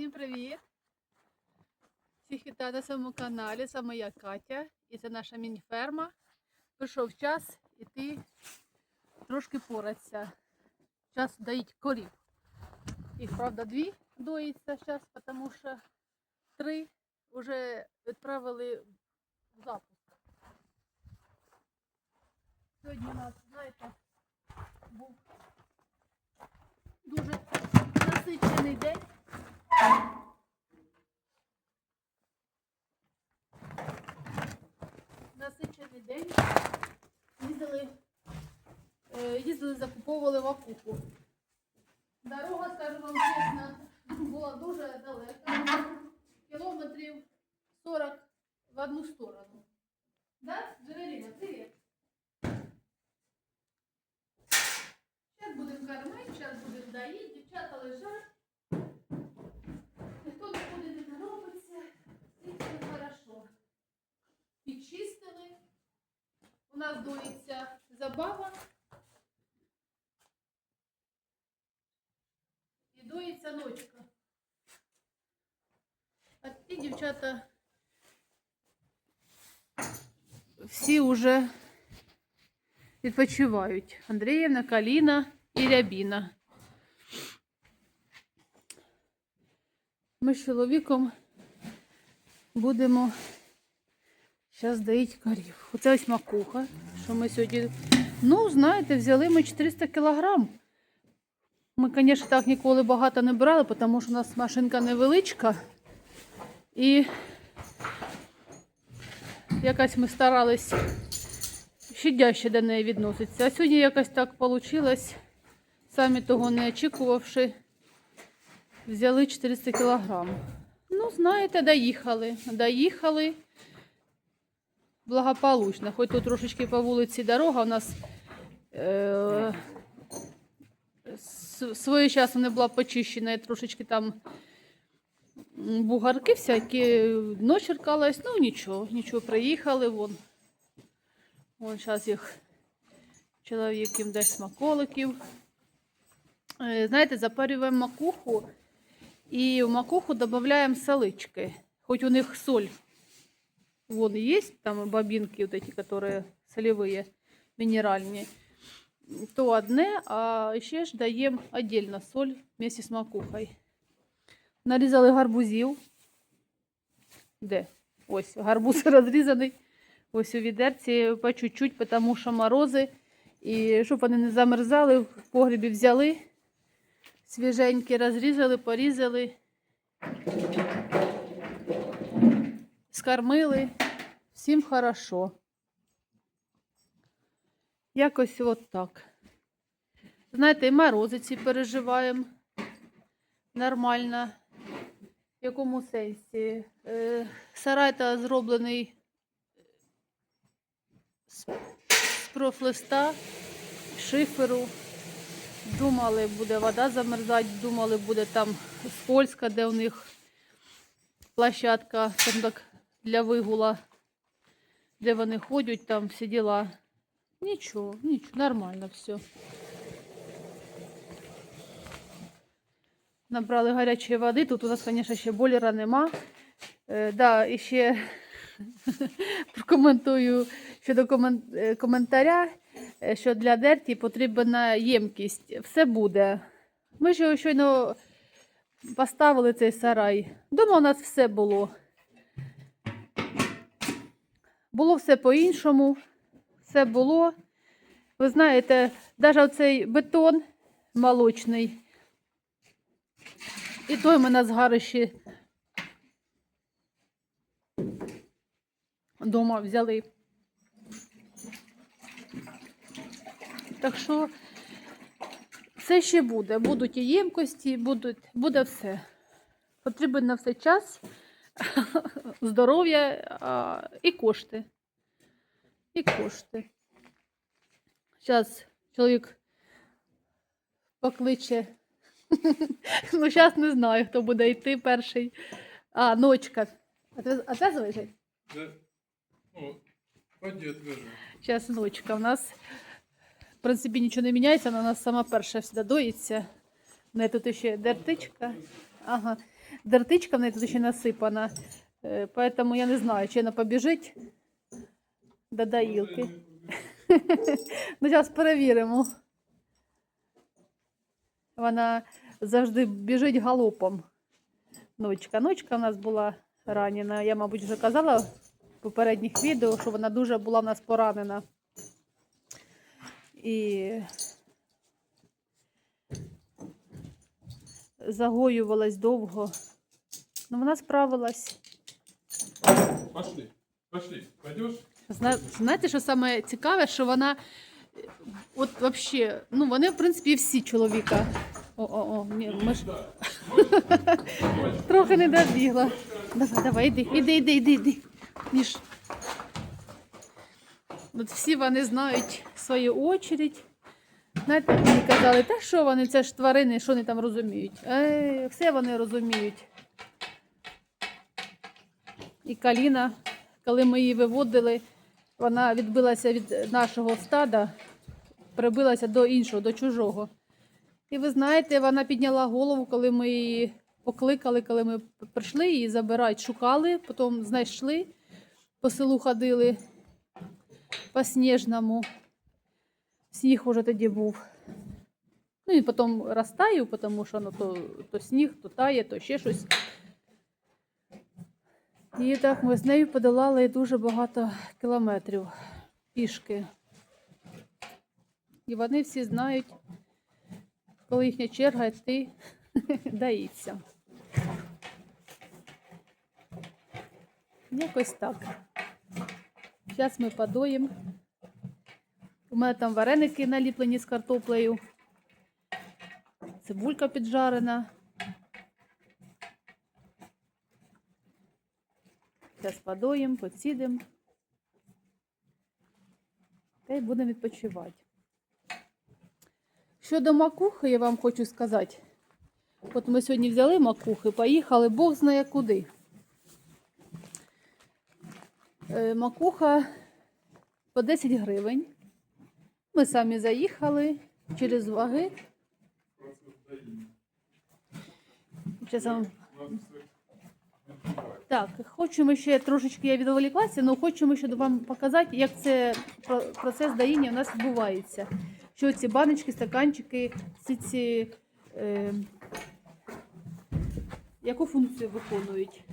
Всім привіт! Всіх вітаю на своєму каналі. Це моя Катя і це наша міні-ферма. Прийшов час іти трошки поратися. Час доїть корів. Їх, правда, дві доїться зараз, тому що три вже відправили в запуск. Сьогодні у нас, знаєте, був дуже Зараз будемо кормити, зараз будемо доїти, дівчата лежать. Ніхто нікуди не торопиться. І все хорошо. Підчистили. У нас доїться забава. І доїться ночка. А ті дівчата всі вже відпочивають. Андріївна, Каліна І Рябіна. Ми з чоловіком будемо зараз доїть корів. Оце ось макуха, що ми сьогодні. Ну, знаєте, взяли ми 400 кілограм. Ми, звісно, так ніколи багато не брали, тому що у нас машинка невеличка. І якось ми старались щадяще до неї відноситься. А сьогодні якось так вийшло, самі того не очікувавши, взяли 400 кілограм. Ну, знаєте, доїхали. Доїхали благополучно. Хоч тут трошечки по вулиці дорога у нас е- с- своєчасно не була почищена, трошечки там бугарки всякі, дно черкалось, ну нічого, нічого, приїхали, вон. Вон зараз їх чоловік їм дасть смаколиків. Е, Знаєте, запарюємо макуху і в макуху додаємо солички. Хоч у них соль вон есть, там бобинки вот эти, которые солевые, минеральные, то одне, а ще ж даємо отдельно соль вместе з макухою. Нарізали гарбузів. Де? Ось, гарбуз розрізаний. Ось у відерці по чуть-чуть, тому що морози. І щоб вони не замерзали, в погрібі взяли. Свіженькі розрізали, порізали. Скормили. Всім хорошо. Якось от так. Знаєте, і морози переживаємо нормально. В якому сенсі? Е, сарай та зроблений з профлиста, шиферу. Думали, буде вода замерзати, думали, буде там скользка, де у них площадка скажімо так, для вигула, де вони ходять, там всі діла. Нічого, нічого, нормально все. Набрали гарячої води. Тут у нас, звісно, ще бойлера нема. Е, да, і ще прокоментую щодо е, коментаря, що для дерті потрібна ємкість. Все буде. Ми ж його щойно поставили цей сарай. Дома у нас все було. Було все по-іншому. Все було. Ви знаєте, навіть оцей бетон молочний. І той ми на згарищі вдома взяли. Так що все ще буде. Будуть і ємкості, будуть, буде все. Потрібен на все час, здоров'я і кошти. І кошти. Зараз чоловік покличе. ну, зараз не знаю, хто буде йти перший. А, ночка. А це, а це звичай? Да. О, поди отвяжу. Зараз ночка. У нас, в принципі, нічого не міняється, у нас сама перша всегда доїться. Не тут ще дертичка. Ага. дертичка в неї тут ще насипана. Е, Поэтому я не знаю, чи вона побіжить до доїлки. Ну, зараз перевіримо. Вона завжди біжить галопом. Ночка. Ночка в нас була ранена. Я, мабуть, вже казала в попередніх відео, що вона дуже була в нас поранена. І загоювалась довго. Ну, вона справилась. Пошли. Пошли. Пойдешь? Зна- Знаєте, що саме цікаве, що вона от вообще, ну вони в принципі всі чоловіка. О, о, о, ні, ми ж трохи не добігла. Давай, давай, іди, іди, іди, іди, іди. От всі вони знають свою очередь. Знаєте, мені казали, та що вони, це ж тварини, що вони там розуміють? Е, все вони розуміють. І Каліна, коли ми її виводили, вона відбилася від нашого стада, прибилася до іншого, до чужого. І ви знаєте, вона підняла голову, коли ми її покликали, коли ми прийшли її забирати, шукали, потім знайшли, по селу ходили по сніжному. Сніг уже тоді був. Ну і потім розтаю, тому що ну, то, то сніг, то тає, то ще щось. І так ми з нею подолали дуже багато кілометрів пішки. І вони всі знають, коли їхня черга йти дається. Якось так. Зараз ми подоїмо. У мене там вареники наліплені з картоплею. Цибулька піджарена. Зараз подоїмо, поцідимо. Та й будемо відпочивати. Щодо макухи, я вам хочу сказати. От ми сьогодні взяли макухи, поїхали, Бог знає куди. Е, Макуха по 10 гривень. Ми самі заїхали через ваги. Вам так, хочемо ще трошечки я відволіклася, але хочемо ще вам показати, як це процес доїння у нас відбувається. Що ці баночки, стаканчики, ці ці е, яку функцію виконують.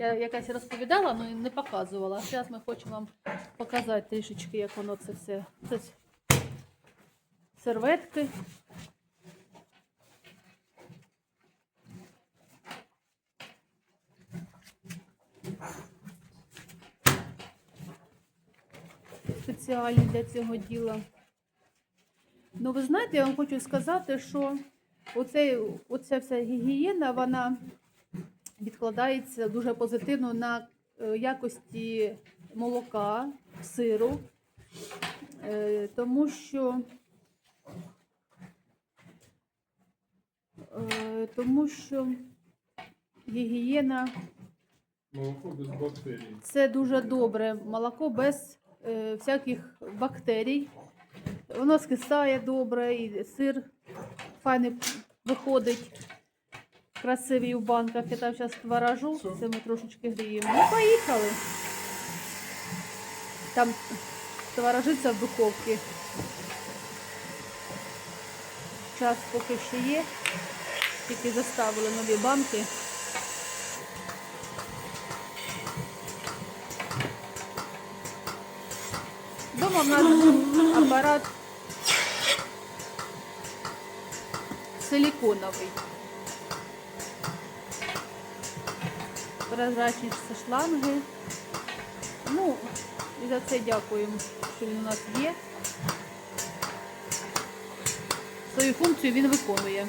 Я якась розповідала, але не показувала. Зараз ми хочемо вам показати трішечки, як воно це все. Це серветки. спеціальні для цього діла. Ну, ви знаєте, я вам хочу сказати, що оцей, оця вся гігієна, вона відкладається дуже позитивно на е, якості молока, сиру, Е, тому що е, тому що гігієна Молоко без бактерий. це дуже добре. Молоко без всяких бактерій. Воно скисає добре, і сир файний виходить. Красивий у банках. Я там зараз творожу, Все. це ми трошечки гріємо. Ну, поїхали. Там творожиться в духовці. Час поки ще є. Тільки заставили нові банки. Дома в нас апарат силиконовий. Прозрачні шланги. Ну, і за це дякуємо, що він у нас є. Свою функцію він виконує.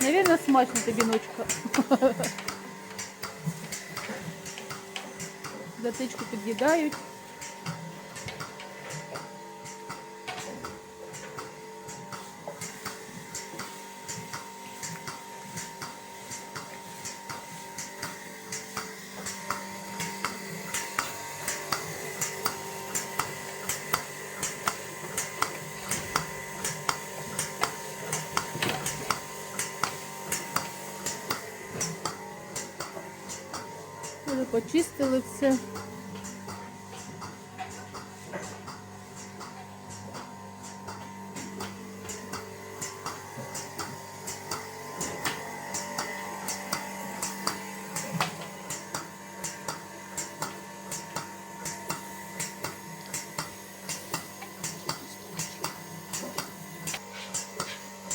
Навірно, смачно тобі ночка. Затичку під'їдають. Почистили все.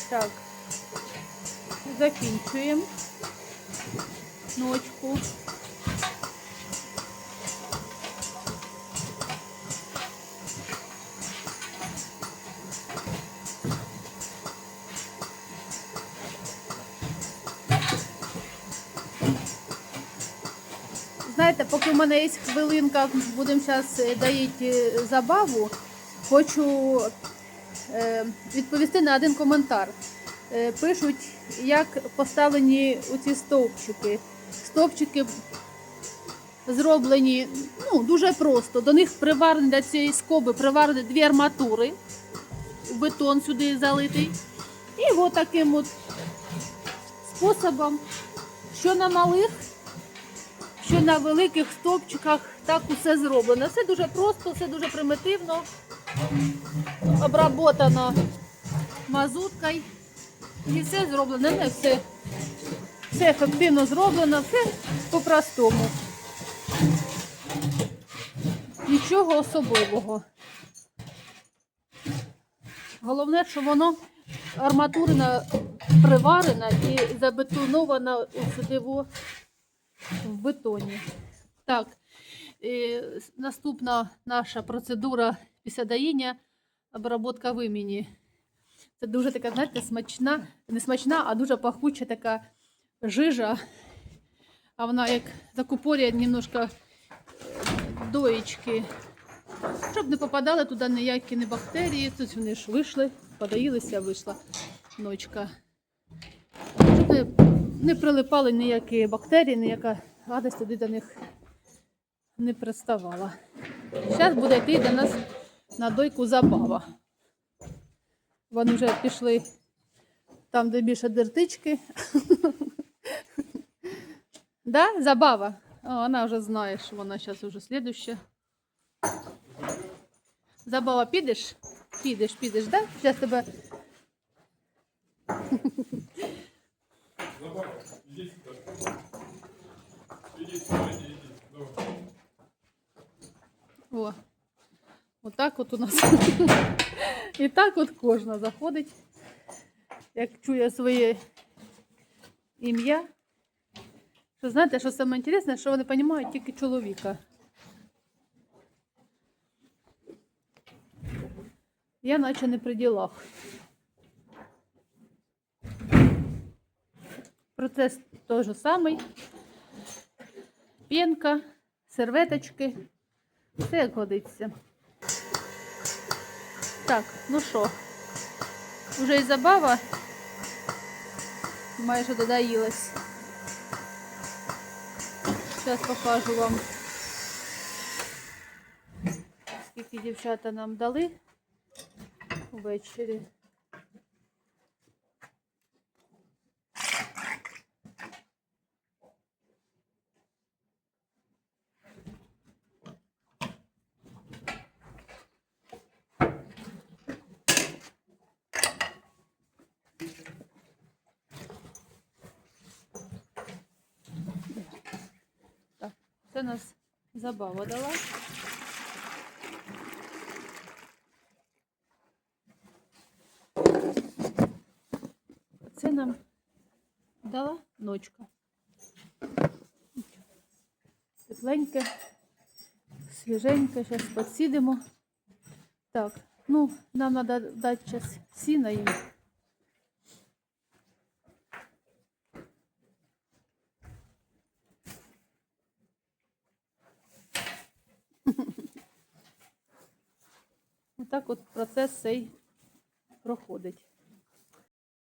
Так, закінчуємо ночку. Знаєте, поки в мене є хвилинка, будемо зараз доїти забаву, хочу е, відповісти на один коментар. Е, Пишуть, як поставлені ці стовпчики. Стовпчики зроблені ну, дуже просто. До них приварені до цієї скоби приварені дві арматури, бетон сюди залитий. І от таким от способом, що на малих, що на великих стовпчиках, так усе зроблено. Все дуже просто, все дуже примітивно, обработано мазуткою. І все зроблено, не все. Все ефективно зроблено, все по-простому. Нічого особливого. Головне, що воно арматурина приварена і забетонована у сюди во- в бетоні. Так, е, наступна наша процедура після доїння обробка вимені. Це дуже така, знаєте, смачна, не смачна, а дуже пахуча така жижа. А вона як закупорює немножко е, доїчки. Щоб не попадали туди ніякі не бактерії. Тут вони ж вийшли, подоїлися, вийшла ночка. Щоб не, не прилипали ніякі бактерії, ніяка гадость туди до них не приставала. Зараз буде йти до нас на дойку забава. Вони вже пішли там, де більше дертички. да, забава. О, вона вже знає, що вона зараз вже слідуща. Забава, підеш? Підеш, підеш, да? Зараз тебе. Забава, иди сюда. Иди сюда, иди, иди. Давай. О. Отак от у нас. І так от кожна заходить, як чує своє ім'я. Що знаєте, що саме інтересне, що вони розуміють тільки чоловіка. Я наче не при ділах. Процес той же самий. Пінка, серветочки. Все як годиться. Так, ну що, вже і забава майже додаїлась. Зараз покажу вам, скільки дівчата нам дали ввечері. Так, це нас забава дала. Це нам дала ночка. Тепленьке, свіженьке, зараз підсідемо. Так, ну, нам треба дати час сіна їм. Отак от процес цей проходить.